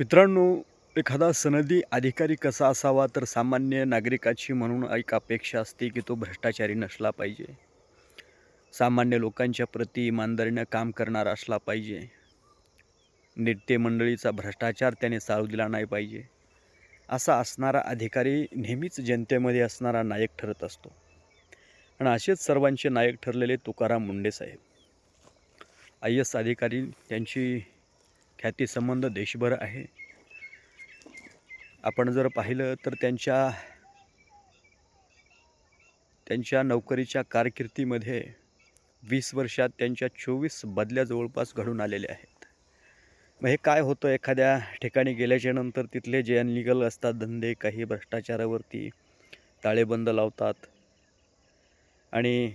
मित्रांनो एखादा सनदी अधिकारी कसा असावा तर सामान्य नागरिकाची म्हणून एक अपेक्षा असते की तो भ्रष्टाचारी नसला पाहिजे. सामान्य लोकांच्या प्रती इमानदारीनं काम करणारा असला पाहिजे. नेते मंडळीचा भ्रष्टाचार त्याने चालू दिला नाही पाहिजे. असा असणारा अधिकारी नेहमीच जनतेमध्ये असणारा नायक ठरत असतो. आणि असेच सर्वांचे नायक ठरलेले तुकाराम मुंडे साहेब. आय एस अधिकारी त्यांची ख्याती संबंध देशभर आहे. आपण जर पाहिलं तर त्यांच्या त्यांच्या नोकरीच्या कारकिर्दीमध्ये वीस वर्षात त्यांच्या चोवीस बदल्या जवळपास घडून आलेल्या आहेत. मग हे काय होतं? एखाद्या ठिकाणी गेल्याच्यानंतर तिथले जे अनलिगल असतात धंदे काही भ्रष्टाचारावरती ताळेबंद लावतात. आणि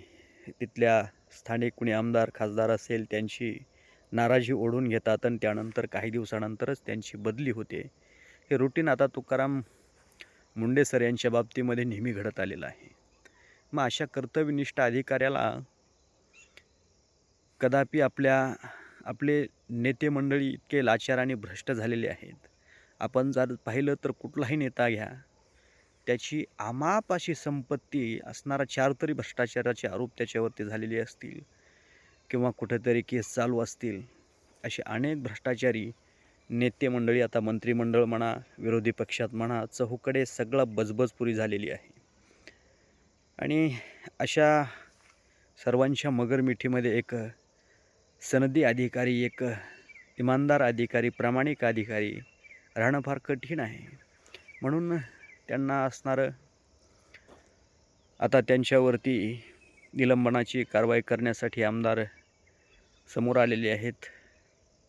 तिथल्या स्थानिक कुणी आमदार खासदार असेल त्यांची नाराजी ओढून घेतात आणि त्यानंतर काही दिवसानंतरच त्यांची बदली होते. हे रुटीन आता तुकाराम मुंडे सर यांच्या बाबतीमध्ये नेहमी घडत आलेलं आहे. मग अशा कर्तव्यनिष्ठ अधिकाऱ्याला कदापि आपल्या आपले नेते मंडळी इतके लाचार आणि भ्रष्ट झालेले आहेत. आपण जर पाहिलं तर कुठलाही नेता घ्या त्याची आमाप अशी संपत्ती असणारा चार तरी भ्रष्टाचाराचे आरोप त्याच्यावरती झालेले असतील. किंवा कुठेतरी केस चालू असतील असे अनेक भ्रष्टाचारी नेते मंडळी आता मंत्रिमंडळ म्हणा विरोधी पक्षात म्हणा चहूकडे सगळं बजबजपुरी झालेली आहे. आणि अशा सर्वांच्या मगरमिठीमध्ये एक सनदी अधिकारी एक इमानदार अधिकारी प्रामाणिक अधिकारी राहणं फार कठीण आहे. म्हणून त्यांना असणारं आता त्यांच्यावरती निलंबनाची कारवाई करण्यासाठी आमदार समोर आलेले आहेत.